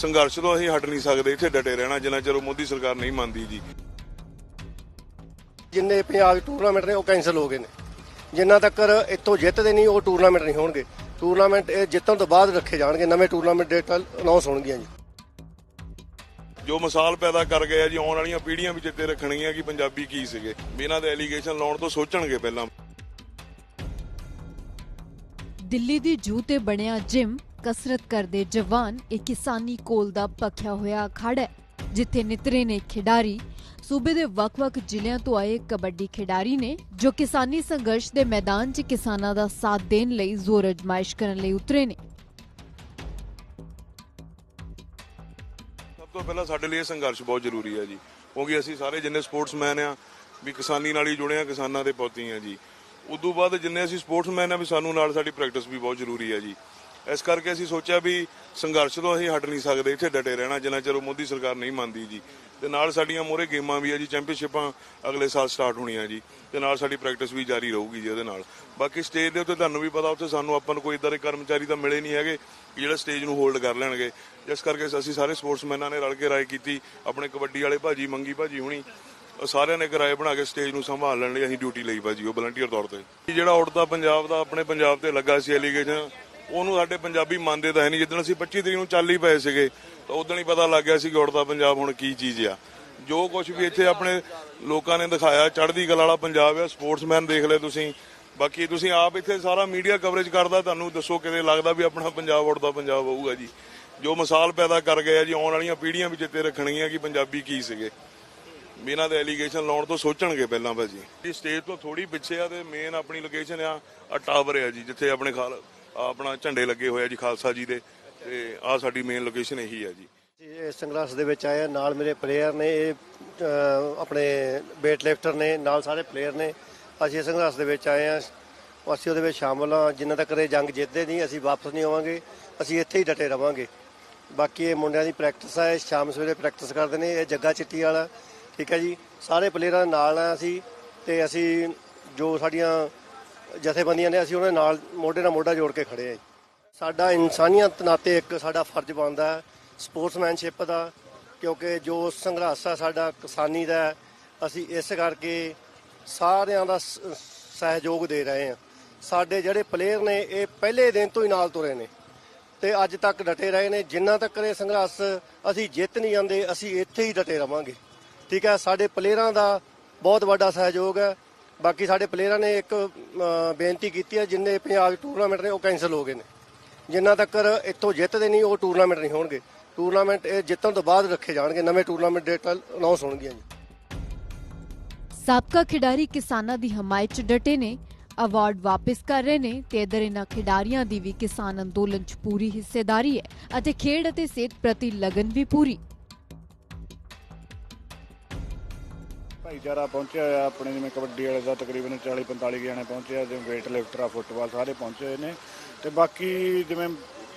ਸੰਘਰਸ਼ ਤੋਂ ਅਸੀਂ ਹਟ ਨਹੀਂ ਸਕਦੇ ਇੱਥੇ ਡਟੇ ਰਹਿਣਾ ਜਿੰਨਾ ਚਿਰ ਉਹ ਮੋਦੀ ਸਰਕਾਰ ਨਹੀਂ ਮੰਨਦੀ ਜੀ। ਜਿੰਨੇ ਪੰਜਾਬ ਟੂਰਨਾਮੈਂਟ ਨੇ ਉਹ ਕੈਨਸਲ ਹੋ ਗਏ ਨੇ। ਜਿੰਨਾ ਤੱਕ ਇੱਥੋਂ ਜਿੱਤਦੇ ਨਹੀਂ ਉਹ ਟੂਰਨਾਮੈਂਟ ਨਹੀਂ ਹੋਣਗੇ। ਟੂਰਨਾਮੈਂਟ ਇਹ ਜਿੱਤਣ ਤੋਂ ਬਾਅਦ ਰੱਖੇ ਜਾਣਗੇ ਨਵੇਂ ਟੂਰਨਾਮੈਂਟ ਡੇਟਾਂ ਅਨਾਉਂਸ ਹੋਣਗੀਆਂ ਜੀ। ਜੋ ਮਿਸਾਲ ਪੈਦਾ ਕਰ ਗਏ ਆ ਜੀ ਆਉਣ ਵਾਲੀਆਂ ਪੀੜ੍ਹੀਆਂ ਵੀ ਚਿੱਤੇ ਰੱਖਣਗੀਆਂ ਕਿ ਪੰਜਾਬੀ ਕੀ ਸੀਗੇ। ਇਹਨਾਂ ਦੇ ਐਲੀਗੇਸ਼ਨ ਲਾਉਣ ਤੋਂ ਸੋਚਣਗੇ ਪਹਿਲਾਂ। ਦਿੱਲੀ ਦੀ ਜੂ ਤੇ ਬਣਿਆ ਜਿਮ ਕਸਰਤ ਕਰਦੇ ਜਵਾਨ ਇੱਕ ਕਿਸਾਨੀ ਕੋਲ ਦਾ ਪੱਖਿਆ ਹੋਇਆ ਅਖਾੜਾ ਹੈ, ਜਿੱਥੇ ਨਿਤਰੇ ਨੇ ਖਿਡਾਰੀ ਸੂਬੇ ਦੇ ਵੱਖ-ਵੱਖ ਜ਼ਿਲ੍ਹਿਆਂ ਤੋਂ ਆਏ ਕਬੱਡੀ ਖਿਡਾਰੀ ਨੇ, ਜੋ ਕਿਸਾਨੀ ਸੰਘਰਸ਼ ਦੇ ਮੈਦਾਨ 'ਚ ਕਿਸਾਨਾਂ ਦਾ ਸਾਥ ਦੇਣ ਲਈ ਜ਼ੋਰ ਅਜਮਾਇਸ਼ ਕਰਨ ਲਈ ਉਤਰੇ ਨੇ। ਸਭ ਤੋਂ ਪਹਿਲਾਂ ਸਾਡੇ ਲਈ ਇਹ ਸੰਘਰਸ਼ ਬਹੁਤ ਜ਼ਰੂਰੀ ਹੈ ਜੀ, ਕਿਉਂਕਿ ਅਸੀਂ ਸਾਰੇ ਜਿੰਨੇ ਸਪੋਰਟਸਮੈਨ ਆ, ਵੀ ਕਿਸਾਨੀ ਨਾਲ ਹੀ ਜੁੜੇ ਆ ਕਿਸਾਨਾਂ ਦੇ ਪੌਤੀ ਆ ਜੀ। ਉਦੋਂ ਬਾਅਦ ਜਿੰਨੇ ਅਸੀਂ ਸਪੋਰਟਸਮੈਨ ਆ, ਵੀ ਸਾਨੂੰ ਨਾਲ ਸਾਡੀ ਪ੍ਰੈਕਟਿਸ ਵੀ ਬਹੁਤ ਜ਼ਰੂਰੀ ਹੈ ਜੀ। ਇਸ ਕਰਕੇ ਅਸੀਂ ਸੋਚਿਆ ਵੀ ਸੰਘਰਸ਼ ਤੋਂ ਅਸੀਂ ਹਟ ਨਹੀਂ ਸਕਦੇ, ਇੱਥੇ ਡਟੇ ਰਹਿਣਾ, ਜਿੰਨਾ ਚਿਰ ਮੋਦੀ ਸਰਕਾਰ ਨਹੀਂ ਮੰਨਦੀ ਜੀ। ਤੇ ਨਾਲ ਸਾਡੀਆਂ ਮੋਰੇ ਗੇਮਾਂ ਵੀ ਆ ਜੀ, ਚੈਂਪੀਅਨਸ਼ਿਪਾਂ ਅਗਲੇ ਸਾਲ ਸਟਾਰਟ ਹੋਣੀਆਂ ਜੀ, ਤੇ ਨਾਲ ਸਾਡੀ ਪ੍ਰੈਕਟਿਸ ਵੀ ਜਾਰੀ ਰਹੂਗੀ ਜੀ ਉਹਦੇ ਨਾਲ। ਬਾਕੀ ਸਟੇਜ ਦੇ ਉੱਤੇ ਤੁਹਾਨੂੰ ਵੀ ਪਤਾ, ਉੱਥੇ ਸਾਨੂੰ ਆਪਾਂ ਨੂੰ ਕੋਈ ਇਦਾਂ ਦੇ ਕਰਮਚਾਰੀ ਤਾਂ ਮਿਲੇ ਨਹੀਂ ਹੈਗੇ ਕਿ ਜਿਹੜਾ ਸਟੇਜ ਨੂੰ ਹੋਲਡ ਕਰ ਲੈਣਗੇ। ਜਿਸ ਕਰਕੇ ਅਸੀਂ ਸਾਰੇ ਸਪੋਰਟਸਮੈਨਾਂ ਨੇ ਰਲ ਕੇ ਰਾਏ ਕੀਤੀ, ਆਪਣੇ ਕਬੱਡੀ ਵਾਲੇ ਭਾਜੀ, ਮੰਗੀ ਭਾਜੀ ਹੁਣੀ, ਉਹ ਸਾਰਿਆਂ ਨੇ ਕਿਰਾਏ ਬਣਾ ਕੇ ਸਟੇਜ ਨੂੰ ਸੰਭਾਲਣ ਲਈ ਅਸੀਂ ਡਿਊਟੀ ਲਈ ਭਾਜੀ, ਉਹ ਵਲੰਟੀਅਰ ਤੌਰ ਤੇ। ਇਹ ਜਿਹੜਾ ਉੜਦਾ ਪੰਜਾਬ ਦਾ, ਆਪਣੇ ਪੰਜਾਬ ਤੇ ਲੱਗਾ ਸੀ ਐਲੀਗੇਸ਼ਨ ਉਹਨੂੰ ਸਾਡੇ ਪੰਜਾਬੀ ਮੰਨਦੇ ਤਾਂ ਹੈ ਨਹੀਂ ਜਿੱਦਣ ਅਸੀਂ 25 ਤਰੀਕ ਨੂੰ ਚੱਲ ਹੀ ਪਏ ਸੀਗੇ, ਤਾਂ ਉਦੋਂ ਹੀ ਪਤਾ ਲੱਗ ਗਿਆ ਸੀ ਕਿ ਉੜਦਾ ਪੰਜਾਬ ਹੁਣ ਕੀ ਚੀਜ਼ ਆ। ਜੋ ਕੁਝ ਵੀ ਇੱਥੇ ਆਪਣੇ ਲੋਕਾਂ ਨੇ ਦਿਖਾਇਆ, ਚੜ੍ਹਦੀ ਕਲਾ ਵਾਲਾ ਪੰਜਾਬ ਆ, ਸਪੋਰਟਸਮੈਨ ਦੇਖ ਲੈ ਤੁਸੀਂ। ਬਾਕੀ ਤੁਸੀਂ ਆਪ ਇੱਥੇ ਸਾਰਾ ਮੀਡੀਆ ਕਵਰੇਜ ਕਰਦਾ, ਤੁਹਾਨੂੰ ਦੱਸੋ ਕਿਤੇ ਲੱਗਦਾ ਵੀ ਆਪਣਾ ਪੰਜਾਬ ਉੜਦਾ ਪੰਜਾਬ ਹੋਊਗਾ ਜੀ। ਜੋ ਮਿਸਾਲ ਪੈਦਾ ਕਰ ਗਏ ਆ ਜੀ, ਆਉਣ ਵਾਲੀਆਂ ਪੀੜ੍ਹੀਆਂ ਵੀ ਚਿੱਤੇ ਰੱਖਣਗੀਆਂ ਕਿ ਪੰਜਾਬੀ ਕੀ ਸੀਗੇ। ਬਿਨਾਂ ਇਹਨਾਂ ਦੇ ਐਲੀਗੇਸ਼ਨ ਲਾਉਣ ਤੋਂ ਸੋਚਣਗੇ ਪਹਿਲਾਂ ਭਾਜੀ। ਜੀ ਸਟੇਜ ਤੋਂ ਥੋੜੀ ਪਿੱਛੇ ਆ ਤੇ ਮੇਨ ਆਪਣੀ ਲੋਕੇਸ਼ਨ ਆ ਟਾਵਰ ਆ ਜੀ, ਜਿੱਥੇ ਆਪਣੇ ਖਾਲ ਆਪਣਾ ਝੰਡੇ ਲੱਗੇ ਹੋਏ ਆ ਜੀ ਖਾਲਸਾ ਜੀ ਦੇ ਤੇ ਆ ਸਾਡੀ ਮੇਨ ਲੋਕੇਸ਼ਨ ਇਹੀ ਆ ਜੀ। ਇਹ ਸੰਘਰਸ਼ ਦੇ ਵਿੱਚ ਆਏ ਆ, ਨਾਲ ਮੇਰੇ ਪਲੇਅਰ ਨੇ, ਇਹ ਆਪਣੇ weight ਲਿਫਟਰ ਨੇ, ਨਾਲ ਸਾਰੇ ਪਲੇਅਰ ਨੇ। ਅਸੀਂ ਇਸ ਸੰਘਰਸ਼ ਦੇ ਵਿੱਚ ਆਏ ਆ, ਅਸੀਂ ਉਹਦੇ ਵਿੱਚ ਸ਼ਾਮਲ ਆ। ਜਿੰਨਾ ਤੱਕ ਇਹ ਜੰਗ ਜਿੱਤਦੇ ਨਹੀਂ, ਅਸੀਂ ਵਾਪਸ ਨਹੀਂ ਆਵਾਂਗੇ। ਅਸੀਂ ਇੱਥੇ ਹੀ ਡਟੇ ਰਵਾਂਗੇ। ਬਾਕੀ ਇਹ ਮੁੰਡਿਆਂ ਦੀ ਪ੍ਰੈਕਟਿਸ ਹੈ ਇਹ ਸ਼ਾਮ ਸਵੇਰੇ ਪ੍ਰੈਕਟਿਸ ਕਰਦੇ ਨੇ, ਇਹ ਜੱਗਾ ਚਿੱਟੀ ਵਾਲਾ। ਠੀਕ ਹੈ ਜੀ, ਸਾਰੇ ਪਲੇਅਰਾਂ ਨਾਲ ਆ ਅਸੀਂ ਤੇ ਅਸੀਂ ਜੋ ਸਾਡੀਆਂ ਜਥੇਬੰਦੀਆਂ ਨੇ ਅਸੀਂ ਉਹਨਾਂ ਨਾਲ ਮੋਢੇ ਨਾਲ ਮੋਢਾ ਜੋੜ ਕੇ ਖੜੇ ਆ ਸਾਡਾ ਇਨਸਾਨੀਅਤ ਨਾਤੇ ਇੱਕ ਸਾਡਾ ਫਰਜ਼ ਬਣਦਾ ਸਪੋਰਟਸਮੈਨਸ਼ਿਪ ਦਾ, ਕਿਉਂਕਿ ਜੋ ਸੰਘਰਸ਼ ਆ ਸਾਡਾ, ਕਿਸਾਨੀ ਦਾ, ਅਸੀਂ ਇਸ ਕਰਕੇ ਸਾਰਿਆਂ ਦਾ ਸਹਿਯੋਗ ਦੇ ਰਹੇ ਹਾਂ। ਸਾਡੇ ਜਿਹੜੇ ਪਲੇਅਰ ਨੇ, ਇਹ ਪਹਿਲੇ ਦਿਨ ਤੋਂ ਹੀ ਨਾਲ ਤੁਰੇ ਨੇ ਤੇ ਅੱਜ ਤੱਕ ਡਟੇ ਰਹੇ ਨੇ। ਜਿੰਨਾ ਤੱਕ ਇਹ ਸੰਘਰਸ਼ ਅਸੀਂ ਜਿੱਤ ਨਹੀਂ ਜਾਂਦੇ, ਅਸੀਂ ਇੱਥੇ ਹੀ ਡਟੇ ਰਵਾਂਗੇ। ਠੀਕ ਹੈ, ਸਾਡੇ ਪਲੇਅਰਾਂ ਦਾ ਬਹੁਤ ਵੱਡਾ ਸਹਿਯੋਗ ਹੈ। ਬਾਕੀ ਸਾਡੇ ਪਲੇਅਰਾਂ ਨੇ ਇੱਕ ਬੇਨਤੀ ਕੀਤੀ ਹੈ, ਜਿੰਨੇ ਪੰਜਾਬ ਟੂਰਨਾਮੈਂਟ ਨੇ, ਉਹ ਕੈਨਸਲ ਹੋ ਗਏ ਨੇ। ਜਿੰਨਾ ਤੱਕ ਇੱਥੋਂ ਜਿੱਤਦੇ ਨਹੀਂ, ਉਹ ਟੂਰਨਾਮੈਂਟ ਨਹੀਂ ਹੋਣਗੇ। ਟੂਰਨਾਮੈਂਟ ਇਹ ਜਿੱਤਣ ਤੋਂ ਬਾਅਦ ਰੱਖੇ ਜਾਣਗੇ, ਨਵੇਂ ਟੂਰਨਾਮੈਂਟ ਡੇਟਾਂ ਅਨਾਉਂਸ ਹੋਣਗੀਆਂ ਜੀ। ਸਾਬਕਾ ਖਿਡਾਰੀ ਕਿਸਾਨਾਂ ਦੀ ਹਮਾਇਤ 'ਚ ਡਟੇ ਨੇ ਅਵਾਰਡ ਵਾਪਸ ਕਰ ਰਹੇ ਨੇ, ਤੇ ਇਧਰ ਇਹਨਾਂ ਖਿਡਾਰੀਆਂ ਦੀ ਵੀ ਕਿਸਾਨ ਅੰਦੋਲਨ 'ਚ ਪੂਰੀ ਹਿੱਸੇਦਾਰੀ ਹੈ, ਅਤੇ ਖੇਡ ਅਤੇ ਸਿਹਤ ਪ੍ਰਤੀ ਲਗਨ ਵੀ ਪੂਰੀ। ਭਾਈਚਾਰਾ ਪਹੁੰਚਿਆ ਹੋਇਆ, ਆਪਣੇ ਜਿਵੇਂ ਕਬੱਡੀ ਵਾਲੇ ਦਾ ਤਕਰੀਬਨ 40 45 ਜਣੇ ਪਹੁੰਚੇ ਆ, ਜਿਵੇਂ weight ਲਿਫਟਰ ਆ ਫੁੱਟਬਾਲ ਸਾਰੇ ਪਹੁੰਚੇ ਹੋਏ ਨੇ। ਤੇ ਬਾਕੀ ਜਿਵੇਂ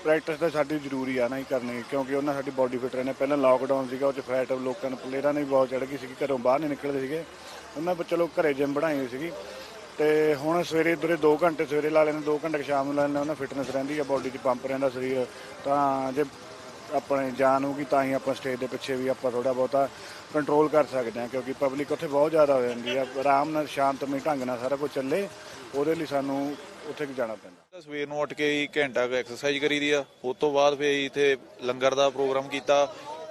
ਪ੍ਰੈਕਟਿਸ ਤਾਂ ਸਾਡੀ ਜ਼ਰੂਰੀ ਆ ਨਾ ਹੀ ਕਰਨੀ, ਕਿਉਂਕਿ ਉਹਨਾਂ ਸਾਡੀ ਬਾਡੀ ਫਿਟ ਰਹਿਣੇ ਪਹਿਲਾਂ ਲਾਕਡਾਊਨ ਸੀਗਾ, ਉਹ ਚ ਫੈਟ ਲੋਕਾਂ ਨੂੰ ਪਲੇਅਰਾਂ ਨੇ ਵੀ ਬਹੁਤ ਚੜ ਗਈ ਸੀਗੀ, ਘਰੋਂ ਬਾਹਰ ਨਹੀਂ ਨਿਕਲਦੇ ਸੀਗੇ। ਉਹਨਾਂ ਪਰ ਚਲੋ ਘਰੇ ਜਿਮ ਬਣਾਈ ਹੋਈ ਸੀਗੀ। ਤੇ ਹੁਣ ਸਵੇਰੇ ਦੁਰੇ 2 ਘੰਟੇ ਸਵੇਰੇ ਲਾ ਲੈਂਦੇ 2 ਘੰਟੇ ਸ਼ਾਮ ਨੂੰ ਲਾ ਲੈਂਦੇ, ਉਹਨਾਂ ਫਿਟਨੈਸ ਰਹਿੰਦੀ ਆ ਬਾਡੀ 'ਚ ਪੰਪ ਰਹਿੰਦਾ ਸਰੀਰ। ਤਾਂ ਜੇ ਆਪਣੇ ਜਾਨ ਹੋਊਗੀ ਤਾਂ ਹੀ ਆਪਾਂ ਸਟੇਜ ਦੇ ਪਿੱਛੇ ਵੀ ਆਪਾਂ ਥੋੜਾ ਬਹੁਤਾ ਕੰਟਰੋਲ ਕਰ ਸਕਦੇ ਹਾਂ ਕਿਉਂਕਿ ਪਬਲਿਕ ਉੱਥੇ ਬਹੁਤ ਜ਼ਿਆਦਾ ਹੋ ਜਾਂਦੀ ਆ। ਆਰਾਮ ਨਾਲ ਸ਼ਾਂਤਮਈ ਢੰਗ ਨਾਲ ਸਾਰਾ ਕੁਝ ਚੱਲੇ ਉਹਦੇ ਲਈ ਸਾਨੂੰ ਉੱਥੇ ਜਾਣਾ ਪੈਂਦਾ। ਸਵੇਰ ਨੂੰ ਉੱਠ ਕੇ ਹੀ ਘੰਟਾ ਕੁ ਐਕਸਰਸਾਈਜ਼ ਕਰੀਦੀ ਆ। ਉਸ ਤੋਂ ਬਾਅਦ ਫੇਰ ਇੱਥੇ ਲੰਗਰ ਦਾ ਪ੍ਰੋਗਰਾਮ ਕੀਤਾ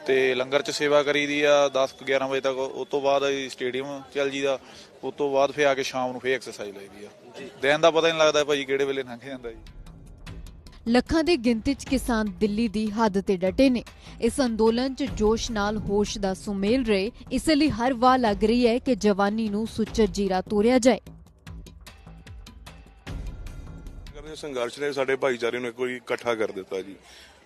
ਤੇ ਲੰਗਰ ਚ ਸੇਵਾ ਕਰੀਦੀ ਆ 10 ਕੁ 11 ਵਜੇ ਤੱਕ। ਉਸ ਤੋਂ ਬਾਅਦ ਅਸੀਂ ਸਟੇਡੀਅਮ ਚੱਲ ਜੀਦਾ। ਉਸ ਤੋਂ ਬਾਅਦ ਫੇਰ ਆ ਕੇ ਸ਼ਾਮ ਨੂੰ ਫੇਰ ਐਕਸਰਸਾਈਜ਼ ਲਈਦੀ ਆ। ਦਿਨ ਦਾ ਪਤਾ ਨਹੀਂ ਲੱਗਦਾ ਭਾਜੀ ਕਿਹੜੇ ਵੇਲੇ ਲੰਘ ਜਾਂਦਾ ਜੀ। ਲੱਖਾਂ ਦੀ ਗਿਣਤੀ 'ਚ ਕਿਸਾਨ ਦਿੱਲੀ ਦੀ ਹੱਦ ਤੇ ਡਟੇ ਨੇ। ਇਸ ਅੰਦੋਲਨ 'ਚ ਜੋਸ਼ ਨਾਲ ਹੋਸ਼ ਦਾ ਸੁਮੇਲ ਰਹੇ। ਇਸ ਲਈ ਹਰ ਵਾਰ ਲੱਗ ਰਹੀ ਹੈ ਕਿ ਜਵਾਨੀ ਨੂੰ ਸੁੱਚਰ ਜੀਰਾ ਤੋਰਿਆ ਜਾਏ। ਕਰਦੇ ਸੰਘਰਸ਼ ਨੇ ਸਾਡੇ ਭਾਈਚਾਰੇ ਨੂੰ ਇੱਕ ਵਾਰੀ ਇਕੱਠਾ ਕਰ ਦਿੱਤਾ ਜੀ।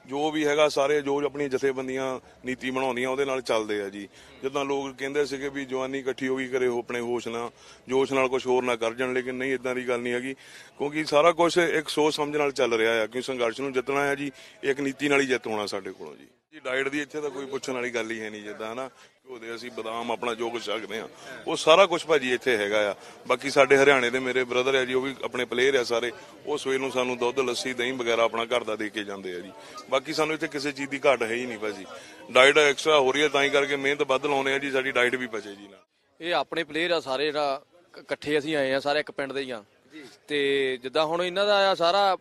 ਜੋ ਵੀ ਹੈਗਾ ਸਾਰੇ ਜੋ ਆਪਣੀ ਜਥੇਬੰਦੀਆਂ, ਨੀਤੀ ਬਣਾਉਂਦੀਆਂ, ਉਹਦੇ ਨਾਲ ਚੱਲਦੇ ਆ ਜੀ। ਜਿੱਦਾਂ ਲੋਕ ਕਹਿੰਦੇ ਸੀਗੇ ਵੀ ਜਵਾਨੀ ਇਕੱਠੀ ਹੋ ਗਈ, ਕਰੇ ਹੋ ਆਪਣੇ ਹੋਸ਼ ਨਾਲ, ਜੋਸ਼ ਨਾਲ ਕੁਝ ਹੋਰ ਨਾ ਕਰ ਜਾਣ, ਲੇਕਿਨ ਨਹੀਂ ਇਦਾਂ ਦੀ ਗੱਲ ਨਹੀਂ ਹੈਗੀ। ਕਿਉਂਕਿ ਸਾਰਾ ਕੁਝ ਇੱਕ ਸੋਚ ਸਮਝ ਨਾਲ ਚੱਲ ਰਿਹਾ ਆ ਕਿਉਂਕਿ ਸੰਘਰਸ਼ ਨੂੰ ਜਿੱਤਣਾ ਹੈ ਜੀ, ਇੱਕ ਨੀਤੀ ਨਾਲ ਹੀ ਜਿੱਤ ਹੋਣਾ ਸਾਡੇ ਕੋਲੋਂ ਜੀ। ਜੀ ਡਾਈਟ ਦੀ ਇੱਥੇ ਤਾਂ ਕੋਈ ਪੁੱਛਣ ਵਾਲੀ ਗੱਲ ਹੀ ਹੈ ਨਹੀਂ ਜਿੱਦਾਂ ਹਨਾ? ਉਹਦੇ ਅਸੀਂ ਬਦਾਮ ਆਪਣਾ ਜੋ ਕੁਝ ਸਕਦੇ ਆ ਉਹ ਸਾਰਾ ਕੁਝ ਭਾਜੀ ਇੱਥੇ ਹੈਗਾ ਆ। ਬਾਕੀ ਸਾਡੇ ਹਰਿਆਣੇ ਦੇ ਮੇਰੇ ਬ੍ਰਦਰ ਆ ਜੀ ਉਹ ਵੀ ਆਪਣੇ ਪਲੇਅਰ ਆ ਸਾਰੇ। ਉਹ ਸਵੇਰ ਨੂੰ ਸਾਨੂੰ ਦੁੱਧ ਲੱਸੀ ਦਹੀਂ ਵਗੈਰਾ ਆਪਣਾ ਘਰ ਦਾ ਦੇ ਕੇ ਜਾਂਦੇ ਆ ਜੀ। ਬਾਕੀ ਸਾਨੂੰ ਇੱਥੇ ਕਿਸੇ ਚੀਜ਼ ਦੀ ਘਾਟ ਹੈ ਹੀ ਨਹੀਂ ਭਾਜੀ। ਡਾਈਟ ਐਕਸਟਰਾ ਹੋ ਰਹੀ ਹੈ ਤਾਂ ਹੀ ਕਰਕੇ ਮਿਹਨਤ ਵੱਧ ਲਾਉਨੇ ਆ ਜੀ ਸਾਡੀ ਡਾਈਟ ਵੀ ਬਚੇ ਜੀ ਨਾਲ। ਇਹ ਆਪਣੇ ਪਲੇਅਰ ਆ ਸਾਰੇ ਜਿਹੜਾ ਇਕੱਠੇ ਅਸੀਂ ਆਏ ਆ ਸਾਰੇ ਇੱਕ ਪਿੰਡ ਦੇ ਹੀ ਆ। ਤੇ ਜਿੱਦਾਂ ਹੁਣ ਇਹਨਾਂ ਦਾ ਆ ਸਾਰਾ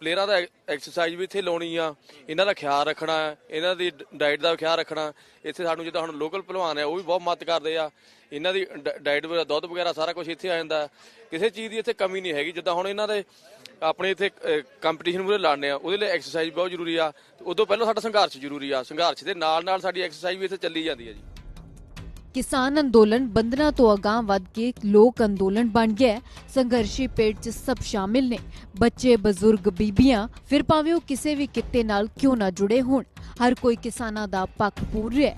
ਪਲੇਅਰਾਂ ਦਾ ਐਕਸਰਸਾਈਜ਼ ਵੀ ਇੱਥੇ ਲਾਉਣੀ ਆ। ਇਹਨਾਂ ਦਾ ਖਿਆਲ ਰੱਖਣਾ ਇਹਨਾਂ ਦੀ ਡਾਈਟ ਦਾ ਖਿਆਲ ਰੱਖਣਾ ਇੱਥੇ ਸਾਨੂੰ ਜਿੱਦਾਂ ਹੁਣ ਲੋਕਲ ਪਹਿਲਵਾਨ ਆ, ਉਹ ਵੀ ਬਹੁਤ ਮਦਦ ਕਰਦੇ ਆ। ਇਹਨਾਂ ਦੀ ਡਾਈਟ ਵਗੈਰਾ, ਦੁੱਧ ਵਗੈਰਾ ਸਾਰਾ ਕੁਝ ਇੱਥੇ ਆ ਜਾਂਦਾ ਕਿਸੇ ਚੀਜ਼ ਦੀ ਇੱਥੇ ਕਮੀ ਨਹੀਂ ਹੈਗੀ। ਜਿੱਦਾਂ ਹੁਣ ਇਹਨਾਂ ਦੇ ਆਪਣੇ ਇੱਥੇ ਕੰਪੀਟੀਸ਼ਨ ਮੂਰੇ ਲੜਨੇ ਆ। ਉਹਦੇ ਲਈ ਐਕਸਰਸਾਈਜ਼ ਬਹੁਤ ਜ਼ਰੂਰੀ ਆ। ਉਦੋਂ ਪਹਿਲਾਂ ਸਾਡਾ ਸੰਘਰਸ਼ ਜ਼ਰੂਰੀ ਆ। ਸੰਘਰਸ਼ ਦੇ ਨਾਲ ਨਾਲ ਸਾਡੀ ਐਕਸਰਸਾਈਜ਼ ਵੀ ਇੱਥੇ ਚੱਲੀ ਜਾਂਦੀ ਆ ਜੀ। ਕਿਸਾਨ ਅੰਦੋਲਨ ਬੰਦਨਾ ਤੋਂ ਅਗਾਂਹ ਵੱਧ ਕੇ ਲੋਕ ਅੰਦੋਲਨ ਬਣ ਗਿਆ ਸੰਘਰਸ਼ੀ ਪੇੜ 'ਚ ਸਭ ਸ਼ਾਮਿਲ ਨੇ। ਬੱਚੇ, ਬਜ਼ੁਰਗ, ਬੀਬੀਆਂ, ਫਿਰ ਭਾਵੇਂ ਉਹ ਕਿਸੇ ਵੀ ਕਿੱਤੇ ਨਾਲ ਕਿਉਂ ਨਾ ਜੁੜੇ ਹੋਣ, ਹਰ ਕੋਈ ਕਿਸਾਨਾਂ ਦਾ ਪੱਖ ਪੂਰ ਰਿਹਾ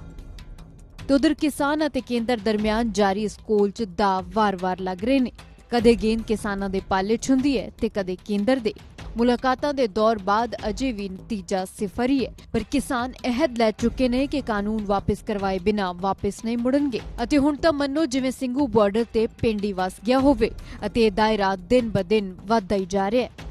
ਤੇ ਉਧਰ ਕਿਸਾਨ ਅਤੇ ਕੇਂਦਰ ਦਰਮਿਆਨ ਜਾਰੀ ਸਕੂਲ 'ਚ ਦਾ ਵਾਰ-ਵਾਰ ਲੱਗ ਰਹੇ ਨੇ। ਕਦੇ ਗੇਂਦ ਕਿਸਾਨਾਂ ਦੇ ਪਾਲੇ 'ਚ ਹੁੰਦੀ ਹੈ ਤੇ ਕਦੇ ਕੇਂਦਰ ਦੇ। ਮੁਲਾਕਾਤਾਂ ਦੇ ਦੌਰ ਬਾਅਦ ਅਜੇ ਵੀ ਨਤੀਜਾ ਸਿਫਰੀ ਹੈ ਪਰ ਕਿਸਾਨ ਅਹਿਦ ਲੈ ਚੁੱਕੇ ਨੇ ਕਿ ਕਾਨੂੰਨ ਵਾਪਸ ਕਰਵਾਏ ਬਿਨਾ ਵਾਪਸ ਨਹੀਂ ਮੁੜਨਗੇ। ਅਤੇ ਹੁਣ ਤਾਂ ਮੰਨੋ ਜਿਵੇਂ ਸਿੰਘੂ ਬਾਰਡਰ ਤੇ ਪਿੰਡ ਹੀ ਵਸ ਗਿਆ ਹੋਵੇ ਅਤੇ ਇਹ ਦਾਇਰਾ ਦਿਨ ਬ ਦਿਨ ਵੱਧਦਾ ਹੀ ਜਾ ਰਿਹਾ ਹੈ।